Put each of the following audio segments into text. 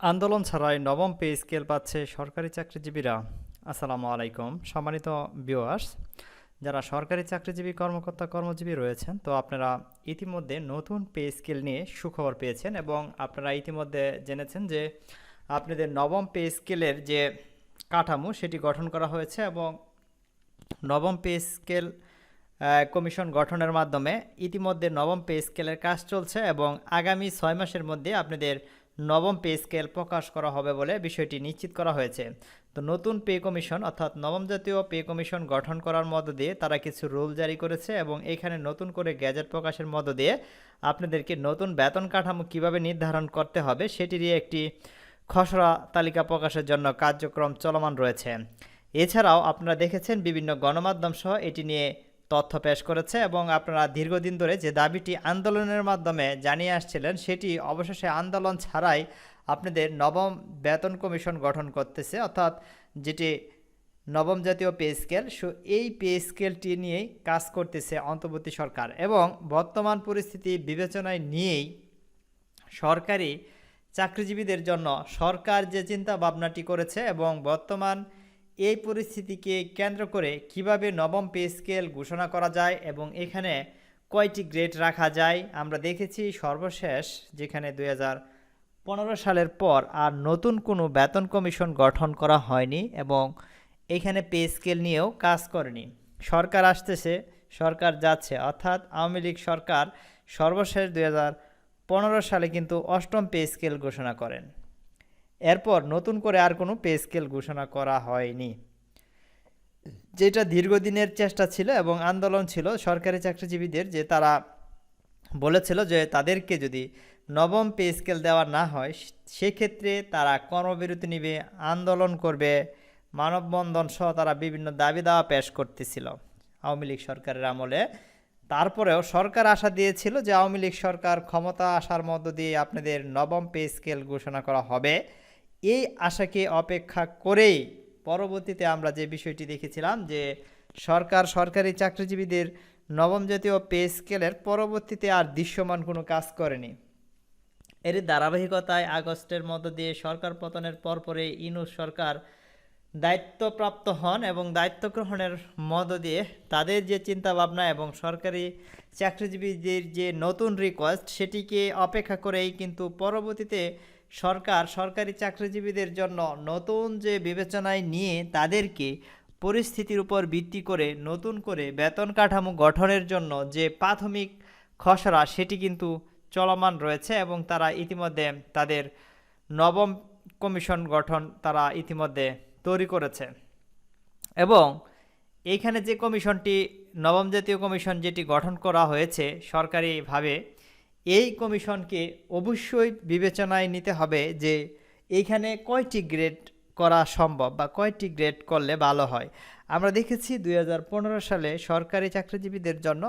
আন্দোলন ছাড়াই নবম পে স্কেল পাচ্ছে সরকারি চাকরিজীবীরা। আসসালামু আলাইকুম। সম্মানিত ভিউয়ার্স যারা সরকারি চাকরিজীবী, কর্মকর্তা, কর্মজীবী রয়েছেন, তো আপনারা ইতিমধ্যে নতুন পে স্কেল নিয়ে সুখবর পেয়েছেন এবং আপনারা ইতিমধ্যে জেনেছেন যে আপনাদের নবম পে স্কেলের যে কাঠামো, সেটি গঠন করা হয়েছে এবং নবম পে স্কেল কমিশন গঠনের মাধ্যমে ইতিমধ্যে নবম পে স্কেলের কাজ চলছে এবং আগামী ছয় মাসের মধ্যে আপনাদের নবম পে স্কেল প্রকাশ করা হবে বলে বিষয়টি নিশ্চিত করা হয়েছে। তো নতুন পে কমিশন অর্থাৎ নবম জাতীয় পে কমিশন গঠন করার মধ্য দিয়ে তারা কিছু রুল জারি করেছে এবং এখানে নতুন করে গ্যাজেট প্রকাশের মধ্য দিয়ে আপনাদেরকে নতুন বেতন কাঠামো কীভাবে নির্ধারণ করতে হবে সেটিরই একটি খসড়া তালিকা প্রকাশের জন্য কার্যক্রম চলমান রয়েছে। এছাড়াও আপনারা দেখেছেন বিভিন্ন গণমাধ্যম সহ এটি নিয়ে তথ্য পেশ করেছে এবং আপনারা দীর্ঘদিন ধরে যে দাবিটি আন্দোলনের মাধ্যমে জানিয়ে আসছিলেন, সেটি অবশেষে আন্দোলন ছাড়াই আপনাদের নবম বেতন কমিশন গঠন করতেছে। অর্থাৎ যেটি নবম জাতীয় পে স্কেল, সো এই পে স্কেলটি নিয়েই কাজ করতেছে অন্তর্বর্তী সরকার এবং বর্তমান পরিস্থিতি বিবেচনায় নিয়েই সরকারি চাকরিজীবীদের জন্য সরকার যে চিন্তা ভাবনাটি করেছে এবং বর্তমান এই পরিস্থিতিকে কেন্দ্র করে কীভাবে নবম পে স্কেল ঘোষণা করা যায় এবং এখানে কয়টি গ্রেড রাখা যায়, আমরা দেখেছি সর্বশেষ যেখানে দুই সালের পর আর নতুন কোনো বেতন কমিশন গঠন করা হয়নি এবং এখানে পে স্কেল নিয়েও কাজ করেনি। সরকার আসতেছে, সরকার যাচ্ছে। অর্থাৎ আওয়ামী লীগ সরকার সর্বশেষ দুই সালে কিন্তু অষ্টম পে স্কেল ঘোষণা করেন। এরপর নতুন করে আর কোনো পে স্কেল ঘোষণা করা হয়নি। যেটা দীর্ঘদিনের চেষ্টা ছিল এবং আন্দোলন ছিল, সরকারি চাকরিজীবীদের যে তারা বলেছিল যে তাদেরকে যদি নবম পে স্কেল দেওয়া না হয়, সেক্ষেত্রে তারা কর্মবিরতি নিবে, আন্দোলন করবে, মানববন্ধন সহ তারা বিভিন্ন দাবি দাওয়া পেশ করতেছিল আওয়ামী লীগ সরকারের আমলে। তারপরেও সরকার আশা দিয়েছিল যে আওয়ামী লীগ সরকার ক্ষমতা আসার মধ্য দিয়ে আপনাদের নবম পে স্কেল ঘোষণা করা হবে। এই আশাকে অপেক্ষা করেই পরবর্তীতে আমরা যে বিষয়টি দেখেছিলাম যে সরকার, সরকারি চাকরিজীবীদের নবম জাতীয় পে স্কেলের পরবর্তীতে আর দৃশ্যমান কোনো কাজ করেনি। এর ধারাবাহিকতায় আগস্টের মধ্য দিয়ে সরকার পতনের পরপরে ইনুস সরকার দায়িত্বপ্রাপ্ত হন এবং দায়িত্ব গ্রহণের মধ্য দিয়ে তাদের যে চিন্তা ভাবনা এবং সরকারি চাকরিজীবীদের যে নতুন রিকোয়েস্ট সেটিকে অপেক্ষা করেই কিন্তু পরবর্তীতে সরকার, সরকারি চাকরিজীবীদের জন্য নতুন যে বিবেচনায় নিয়ে তাদেরকে পরিস্থিতির উপর ভিত্তি করে নতুন করে বেতন কাঠামো গঠনের জন্য যে প্রাথমিক খসড়া, সেটি কিন্তু চলমান রয়েছে এবং তারা ইতিমধ্যে তাদের নবম কমিশন গঠন তারা ইতিমধ্যে তৈরি করেছে। এবং এইখানে যে কমিশনটি, নবম জাতীয় কমিশন যেটি গঠন করা হয়েছে, সরকারিভাবে এই কমিশনকে অবশ্যই বিবেচনায় নিতে হবে যে এইখানে কয়টি গ্রেড করা সম্ভব বা কয়টি গ্রেড করলে ভালো হয়। আমরা দেখেছি দু হাজার পনেরো সালে সরকারি চাকরিজীবীদের জন্য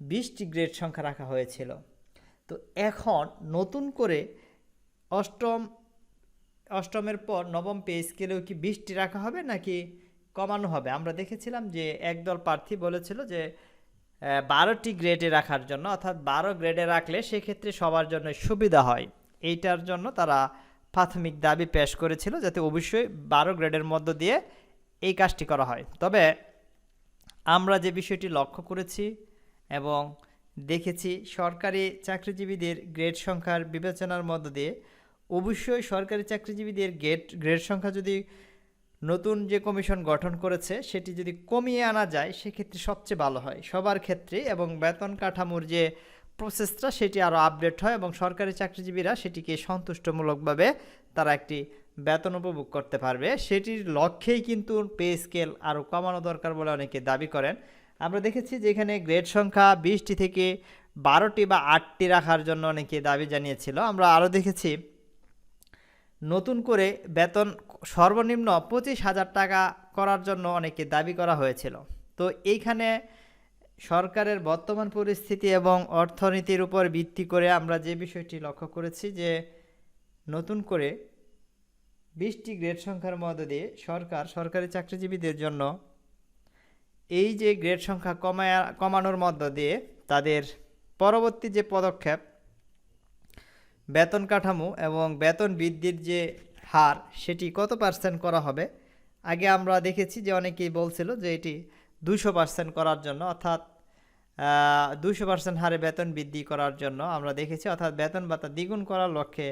বিশটি গ্রেড সংখ্যা রাখা হয়েছিল। তো এখন নতুন করে অষ্টম, অষ্টমের পর নবম পে স্কেলেও কি বিশটি রাখা হবে নাকি কমানো হবে? আমরা দেখেছিলাম যে একদল প্রার্থী বলেছিল যে বারোটি গ্রেডে রাখার জন্য, অর্থাৎ বারো গ্রেডে রাখলে সেক্ষেত্রে সবার জন্য সুবিধা হয়। এইটার জন্য তারা প্রাথমিক দাবি পেশ করেছিল যাতে অবশ্যই বারো গ্রেডের মধ্য দিয়ে এই কাজটি করা হয়। তবে আমরা যে বিষয়টি লক্ষ্য করেছি এবং দেখেছি, সরকারি চাকরিজীবীদের গ্রেড সংখ্যার বিবেচনার মধ্য দিয়ে অবশ্যই সরকারি চাকরিজীবীদের গ্রেড গ্রেড সংখ্যা যদি নতুন যে কমিশন গঠন করেছে, সেটি যদি কমিয়ে আনা যায়, সেক্ষেত্রে সবচেয়ে ভালো হয়। সবার ক্ষেত্রে এবং বেতন কাঠামোর যে প্রসেসটা সেটি আরও আপডেট হয় এবং সরকারি চাকরিজীবীরা সেটিকে সন্তুষ্টমূলকভাবে তারা একটি বেতন উপভোগ করতে পারবে। সেটির লক্ষ্যেই কিন্তু পে স্কেল আরও কমানো দরকার বলে অনেকে দাবি করেন। আমরা দেখেছি যে এখানে গ্রেড সংখ্যা বিশটি থেকে বারোটি বা আটটি রাখার জন্য অনেকে দাবি জানিয়েছিল। আমরা আরও দেখেছি নতুন করে বেতন সর্বনিম্ন পঁচিশ হাজার টাকা করার জন্য অনেকে দাবি করা হয়েছিল। তো এইখানে সরকারের বর্তমান পরিস্থিতি এবং অর্থনীতির উপর ভিত্তি করে আমরা যে বিষয়টি লক্ষ্য করেছি যে নতুন করে বিশটি গ্রেড সংখ্যার মধ্য দিয়ে সরকার, সরকারি চাকরিজীবীদের জন্য এই যে গ্রেড সংখ্যা কমায়া, কমানোর মধ্য দিয়ে তাদের পরবর্তী যে পদক্ষেপ বেতন কাঠামো এবং বেতন বৃদ্ধির যে হার, সেটি কত পার্সেন্ট করা হবে? আগে আমরা দেখেছি যে অনেকেই বলছিল যে এটি দুশো পার্সেন্ট করার জন্য, অর্থাৎ দুশো পার্সেন্ট হারে বেতন বৃদ্ধি করার জন্য আমরা দেখেছি, অর্থাৎ বেতন ভাতা দ্বিগুণ করার লক্ষ্যে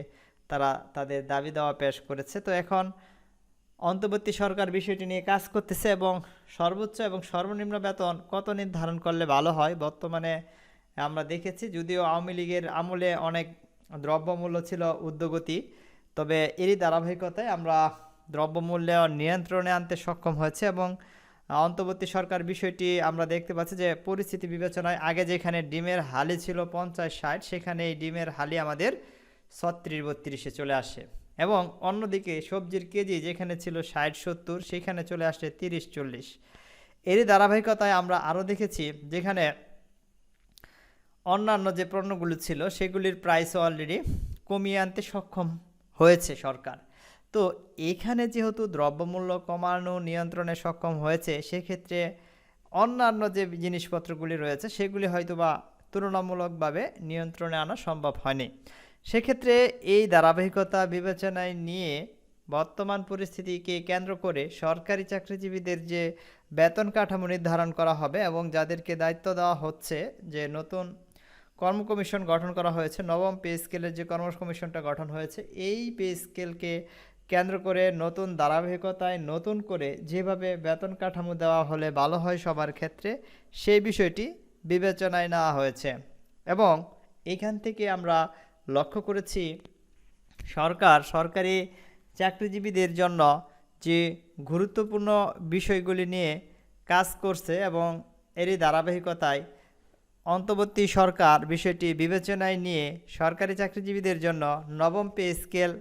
তারা তাদের দাবি দেওয়া পেশ করেছে। তো এখন অন্তর্বর্তী সরকার বিষয়টি নিয়ে কাজ করতেছে এবং সর্বোচ্চ এবং সর্বনিম্ন বেতন কত নির্ধারণ করলে ভালো হয়? বর্তমানে আমরা দেখেছি, যদিও আওয়ামী লীগের আমলে অনেক দ্রব্যমূল্য ছিল উদ্যোগতি। তবে এরই ধারাবাহিকতায় আমরা দ্রব্যমূল্য নিয়ন্ত্রণে আনতে সক্ষম হয়েছে এবং অন্তর্বর্তী সরকার বিষয়টি আমরা দেখতে পাচ্ছি যে পরিস্থিতি বিবেচনায় আগে যেখানে ডিমের হালি ছিল পঞ্চাশ ষাট, সেখানে এই ডিমের হালি আমাদের ছত্রিশ বত্রিশে চলে আসে। এবং অন্যদিকে সবজির কেজি যেখানে ছিল ষাট সত্তর, সেখানে চলে আসে তিরিশ চল্লিশ। এরই ধারাবাহিকতায় আমরা আরও দেখেছি যেখানে অন্যান্য যে পণ্যগুলো ছিল, সেগুলির প্রাইসও অলরেডি কমিয়ে আনতে সক্ষম হয়েছে সরকার। তো এখানে যেহেতু দ্রব্যমূল্য কমানো, নিয়ন্ত্রণে সক্ষম হয়েছে, সেক্ষেত্রে অন্যান্য যে জিনিসপত্রগুলি রয়েছে, সেগুলি হয়তো বা তুলনামূলকভাবে নিয়ন্ত্রণে আনা সম্ভব হয়নি। সেক্ষেত্রে এই ধারাবাহিকতা বিবেচনায় নিয়ে বর্তমান পরিস্থিতিকে কেন্দ্র করে সরকারি চাকরিজীবীদের যে বেতন কাঠামো নির্ধারণ করা হবে এবং যাদেরকে দায়িত্ব দেওয়া হচ্ছে যে নতুন কর্ম কমিশন গঠন করা হয়েছে। নবম পে স্কেলের যে কর্ম কমিশনটা গঠন হয়েছে, এই পে স্কেলকে কেন্দ্র করে নতুন ধারাবাহিকতায় নতুন করে যেভাবে বেতন কাঠামো দেওয়া হলে ভালো হয় সবার ক্ষেত্রে, সেই বিষয়টি বিবেচনায় নেওয়া হয়েছে। এবং এখান থেকে আমরা লক্ষ্য করেছি, সরকার, সরকারি চাকরিজীবীদের জন্য যে গুরুত্বপূর্ণ বিষয়গুলি নিয়ে কাজ করছে এবং এরই ধারাবাহিকতায় অন্তর্বর্তী সরকার বিষয়টি বিবেচনায় নিয়ে সরকারি চাকরিজীবীদের জন্য নবম পে স্কেল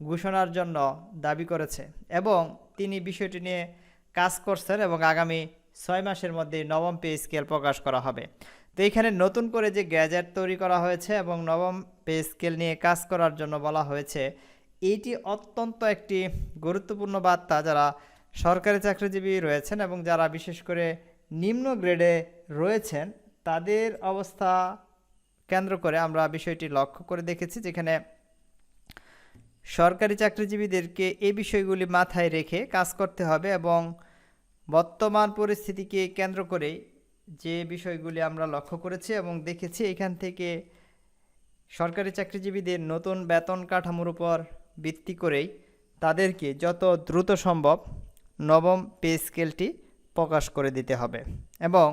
ঘোষণার জন্য দাবি করেছে এবং তিনি বিষয়টি নিয়ে কাজ করছেন এবং আগামী ছয় মাসের মধ্যে নবম পে স্কেল প্রকাশ করা হবে। তো এখানে নতুন করে যে গ্যাজেট তৈরি করা হয়েছে এবং নবম পে স্কেল নিয়ে কাজ করার জন্য বলা হয়েছে এইটি অত্যন্ত একটি গুরুত্বপূর্ণ বার্তা যারা সরকারি চাকরিজীবী রয়েছেন এবং যারা বিশেষ করে নিম্ন গ্রেডে রয়েছেন তাদের অবস্থা কেন্দ্র করে আমরা বিষয়টি লক্ষ্য করে দেখেছি, যেখানে সরকারি চাকরিজীবীদেরকে এই বিষয়গুলি মাথায় রেখে কাজ করতে হবে এবং বর্তমান পরিস্থিতিকে কেন্দ্র করে যে বিষয়গুলি আমরা লক্ষ্য করেছি এবং দেখেছি, এখান থেকে সরকারি চাকরিজীবীদের নতুন বেতন কাঠামোর উপর ভিত্তি করেই তাদেরকে যত দ্রুত সম্ভব নবম পে স্কেলটি প্রকাশ করে দিতে হবে এবং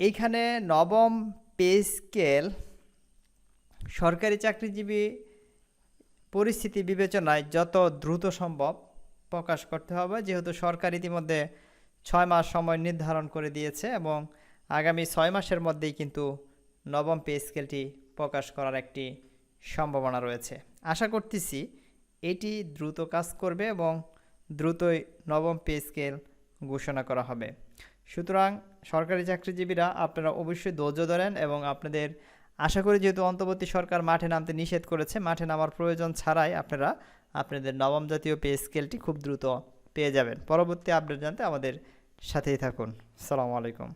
এইখানে নবম পে স্কেল সরকারি চাকরিজীবী পরিস্থিতি বিবেচনায় যত দ্রুত সম্ভব প্রকাশ করতে হবে। যেহেতু সরকার ইতিমধ্যে ছয় মাস সময় নির্ধারণ করে দিয়েছে এবং আগামী ছয় মাসের মধ্যেই কিন্তু নবম পে স্কেলটি প্রকাশ করার একটি সম্ভাবনা রয়েছে। আশা করতেছি এটি দ্রুত কাজ করবে এবং দ্রুতই নবম পে স্কেল ঘোষণা করা হবে। সুতরাং সরকারি চাকরিজীবীরা আপনারা অবশ্যই ধৈর্য ধরেন এবং আপনাদের আশা করি যেহেতু অন্তর্বর্তী সরকার মাঠে নামতে নিষেধ করেছে, মাঠে নামার প্রয়োজন ছাড়াই আপনারা আপনাদের নবম জাতীয় পে স্কেলটি খুব দ্রুত পেয়ে যাবেন। পরবর্তী আপডেট জানতে আমাদের সাথেই থাকুন। সালামু আলাইকুম।